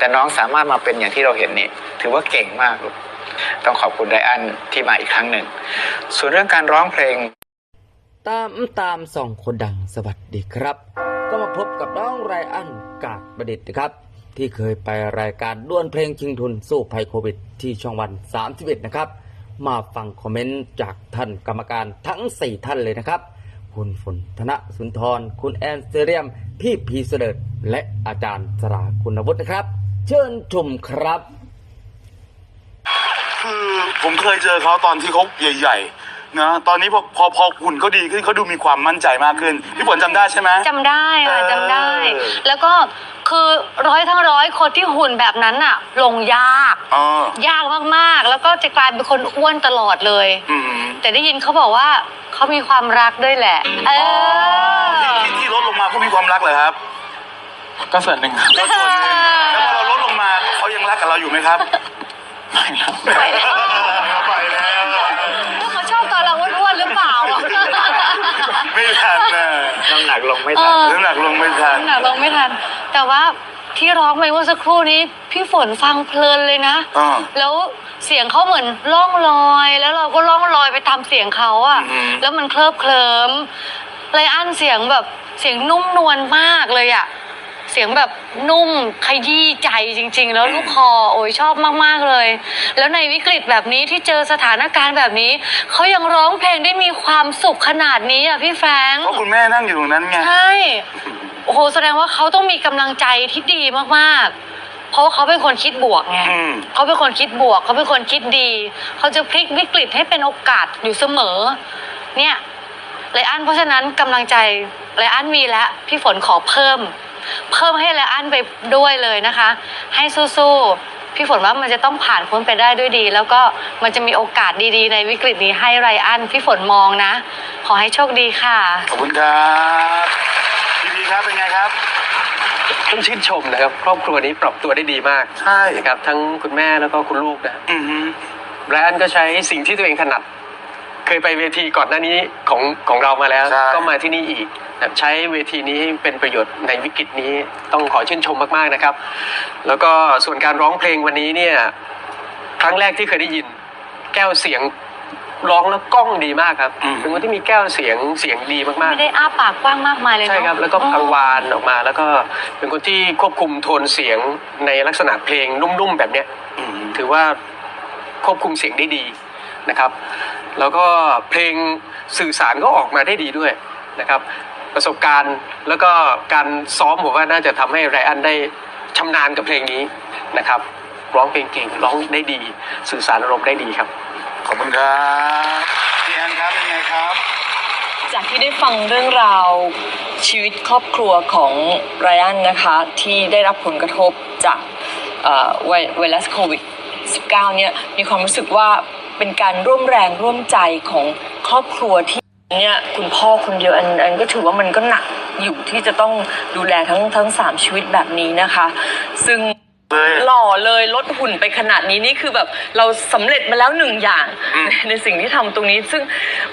แต่น้องสามารถมาเป็นอย่างที่เราเห็นนี่ถือว่าเก่งมากลูกต้องขอบคุณไดอันที่มาอีกครั้งหนึ่ง ส่วนเรื่องการร้องเพลง ตามตามสองคนดังสวัสดีครับ ก็มาพบกับน้องไรอันกากประดิษฐ์นะครับ ที่เคยไปรายการด้วนเพลงชิงทุนสู้ภัยโควิด ที่ช่องวัน 31 นะครับ มาฟังคอมเมนต์จากท่านกรรมการทั้ง 4 ท่านเลยนะครับ คุณฝนธนสุนทร คุณแอนเซเรียม พี่พีเสดิร์ดและอาจารย์สราคุณวุฒินะครับ เชิญชมครับ คือผมเคยเจอเขาตอนที่เขาใหญ่ๆนะตอนนี้พอพอพอหุ่นเขาดีขึ้นเขาดูมีความมั่นใจมากขึ้นพี่ฝนจำได้ใช่ไหม จำได้ค่ะเออ จำได้ แล้วก็คือร้อยทั้งร้อยคนที่หุ่นแบบนั้นอะลงยาก เออยากมากๆ แล้วก็จะกลายเป็นคนอ้วนตลอดเลย อืมแต่ได้ยินเขาบอกว่าเขามีความรักด้วยแหละ เออที่ที่ลดลงมาเพราะมีความรักเหรอครับ ก็ส่วนหนึ่งครับก็ส่วนหนึ่งแล้วพอ เราลดลงมาเขายังรักกับเราอยู่ไหมครับไม่ครับไปแล้วไปแล้วเขาชอบตอนเราอ้วนๆหรือเปล่าอะไม่ทันนะน้ำหนักลงไม่เอทันอน้ำหนักลงไม่ทันน้ำหนักลงไม่ทัน แต่ว่าที่ร้องไปเมื่อสักครู่นี้พี่ฝนฟังเพลินเลยนะอ่าแล้วเสียงเขาเหมือนล่องลอย แล้วเราก็ล่องลอยไปตามเสียงเขาอะอือหือแล้วมันเคลิบเคลิ้มเลยอันเสียงแบบเสียงนุ่มนวลมากเลยอะ เสียงแบบนุ่มขยี้ใจจริง ๆ แล้วลูกคอโอ้ยชอบมาก ๆ เลย แล้วในวิกฤตแบบนี้ที่เจอสถานการณ์แบบนี้ เขายังร้องเพลงได้มีความสุขขนาดนี้อะพี่แฟรงค์เพราะคุณแม่นั่งอยู่ตรงนั้นไงใช่โอ้โหแสดงว่าเขาต้องมีกำลังใจที่ดีมากๆเพราะว่าเขาเป็นคนคิดบวกไงอืมเขาเป็นคนคิดบวก เขาเป็นคนคิดดี เขาจะพลิกวิกฤตให้เป็นโอกาสอยู่เสมอ เนี่ยไลอันเพราะฉะนั้นกำลังใจไลอันมีแล้วพี่ฝนขอเพิ่ม เพิ่มให้ไลอันไปด้วยเลยนะคะ ให้สู้ๆพี่ฝนว่ามันจะต้องผ่านพ้นไปได้ด้วยดี แล้วก็มันจะมีโอกาสดีๆ ในวิกฤตนี้ให้ไรอันพี่ฝนมองนะ ขอให้โชคดีค่ะ ขอบคุณครับพี่พีครับเป็นไงครับ ต้องชื่นชมนะครับครอบครัวนี้ปรับตัวได้ดีมากใช่นะครับ ทั้งคุณแม่แล้วก็คุณลูกนะอือฮึแบรนด์ก็ใช้สิ่งที่ตัวเองถนัด เคยไปเวทีก่อนหน้านี้ของของเรามาแล้ว ใช่ ก็มาที่นี่อีก นะครับใช้เวทีนี้ให้เป็นประโยชน์ในวิกฤตนี้ต้องขอชื่นชมมากๆนะครับ แล้วก็ส่วนการร้องเพลงวันนี้เนี่ยครั้งแรกที่เคยได้ยิน แก้วเสียงร้องแล้วกล้องดีมากครับเป็นคนที่มีแก้วเสียงเสียงดีมากไม่ได้อ้าปากกว้างมากมายเลยเนอะใช่ครับ แล้วก็กังวานออกมา แล้วก็เป็นคนที่ควบคุมโทนเสียงในลักษณะเพลงนุ่มๆแบบเนี้ยอืมถือว่าควบคุมเสียงได้ดีนะครับ แล้วก็เพลงสื่อสารก็ออกมาได้ดีด้วยนะครับ ประสบการณ์ แล้วก็การซ้อมผมว่าน่าจะทำให้ไรอันได้ชำนาญกับเพลงนี้นะครับร้องเพลงเก่งร้องได้ดี สื่อสารอารมณ์ได้ดีครับ ขอบคุณครับพี่แอนครับเป็นไงครับ จากที่ได้ฟังเรื่องราวชีวิตครอบครัวของไรอันนะคะที่ได้รับผลกระทบจากเอ่อไวไวรัสโควิด -19 เนี่ยมีความรู้สึกว่าเป็นการร่วมแรงร่วมใจของครอบครัวที่ เนี่ยคุณพ่อคนเดียวอันอันก็ถือว่ามันก็หนักอยู่ที่จะต้องดูแลทั้งทั้งสามชีวิตแบบนี้นะคะ ซึ่งเลยหล่อเลยลดหุ่นไปขนาดนี้นี่คือแบบเราสำเร็จมาแล้วหนึ่งอย่างอืมในในสิ่งที่ทำตรงนี้ ซึ่ง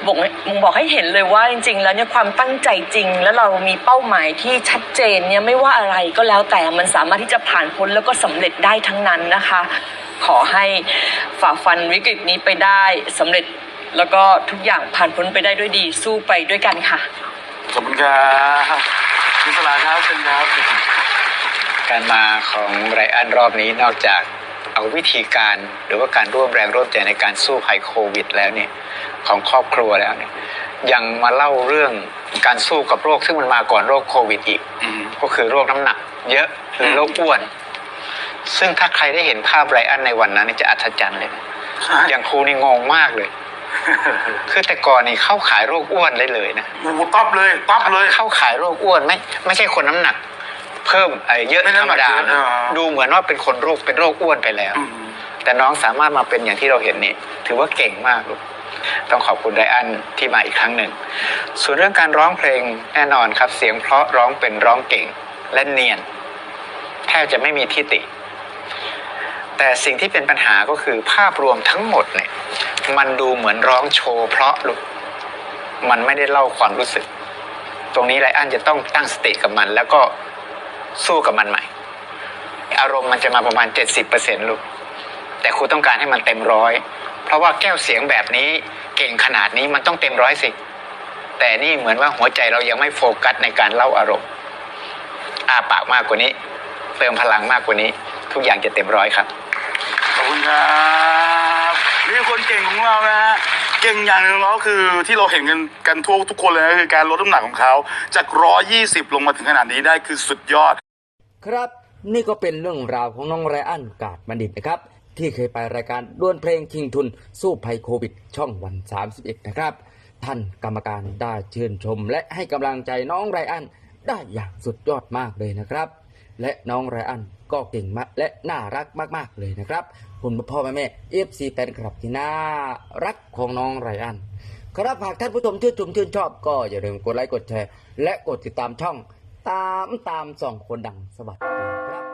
บอกให้มึงบอกให้เห็นเลยว่าจริง ๆ แล้วเนี่ยความตั้งใจจริง แล้วเรามีเป้าหมายที่ชัดเจนเนี่ยไม่ว่าอะไรก็แล้วแต่มันสามารถที่จะผ่านพ้นแล้วก็สำเร็จได้ทั้งนั้นนะคะ ขอให้ฝ่าฟันวิกฤตนี้ไปได้สำเร็จ แล้วก็ทุกอย่างผ่านพ้นไปได้ด้วยดีสู้ไปด้วยกันค่ะ ขอบคุณครับคุณสลาครับเป็นครับการมาของไรอันรอบนี้นอกจากเอาวิธีการหรือว่าการร่วมแรงร่วมใจในการสู้ภัยโควิด แล้วเนี่ยของครอบครัวแล้วเนี่ยยังมาเล่าเรื่องการสู้กับโรคซึ่งมันมาก่อนโรคโควิดอีกอืมก็คือโรคน้ำหนัก เยอะหรือโรคอ้วน ซึ่งถ้าใครได้เห็นภาพไรอันในวันนั้นนี่จะอัศจรรย์เลยนะอย่างครูนี่งงมากเลย คือแต่ก่อนนี่เข้าขายโรคอ้วนได้เลยนะโอ้โหต๊อบเลยต๊อบเลย เข้าขายโรคอ้วนไม่ไม่ใช่คนน้ำหนัก เพิ่มไอ้เยอะไม่ธรน้ำรหนัมกดาเยอะนะอ่าดูเหมือนว่าเป็นคนโรคเป็นโรคอ้วนไปแล้วอืมแต่น้องสามารถมาเป็นอย่างที่เราเห็นนี่ถือว่าเก่งมากลูกต้องขอบคุณไดอันที่มาอีกครั้งหนึ่ง ส่วนเรื่องการร้องเพลงแน่นอนครับ เสียงเพราะร้องเป็นร้องเก่งและเนียนแทบจะไม่มีที่ติแต่สิ่งที่เป็นปัญหาก็คือภาพรวมทั้งหมดเนี่ย มันดูเหมือนร้องโชว์เพราะลูกมันไม่ได้เล่าความรู้สึก ตรงนี้ไรอันจะต้องตั้งสติกับมัน แล้วก็สู้กับมันใหม่ อารมณ์มันจะมาประมาณ 70%ลูกแต่ครูต้องการให้มันเต็มร้อยเพราะว่าแก้วเสียงแบบนี้เก่งขนาดนี้มันต้องเต็มร้อยสิแต่นี่เหมือนว่าหัวใจเรายังไม่โฟกัสในการเล่าอารมณ์อาปากมากกว่านี้ เติมพลังมากกว่านี้ ทุกอย่างจะเต็มร้อยครับขอบคุณครับ นี่คนเก่งของเรานะฮะเก่งอย่างหนึ่งของเขาคือที่เราเห็นกันกันทั่วทุกคนเลยนะคือการลดน้ำหนักของเขาจาก 120 ลงมาถึงขนาดนี้ได้คือสุดยอด ครับนี่ก็เป็นเรื่องราวของน้องไรอันกาดบัณฑิตนะครับ ที่เคยไปรายการดวลเพลงชิงทุนสู้ภัยโควิด ช่องวัน 31 นะครับ ท่านกรรมการได้เชิญชม และให้กำลังใจน้องไรอันได้อย่างสุดยอดมากเลยนะครับ และน้องไรอันก็เก่งมากและน่ารักมากๆเลยนะครับ คุณพ่อแม่แม่เอฟซีแฟนคลับที่น่ารักของน้องไรอันครับหากท่านผู้ชมชื่นชมชื่นชอบก็อย่าลืมกดไลค์กดแชร์ และกดติดตามช่องตามตามสองคนดังสวัสดีครับ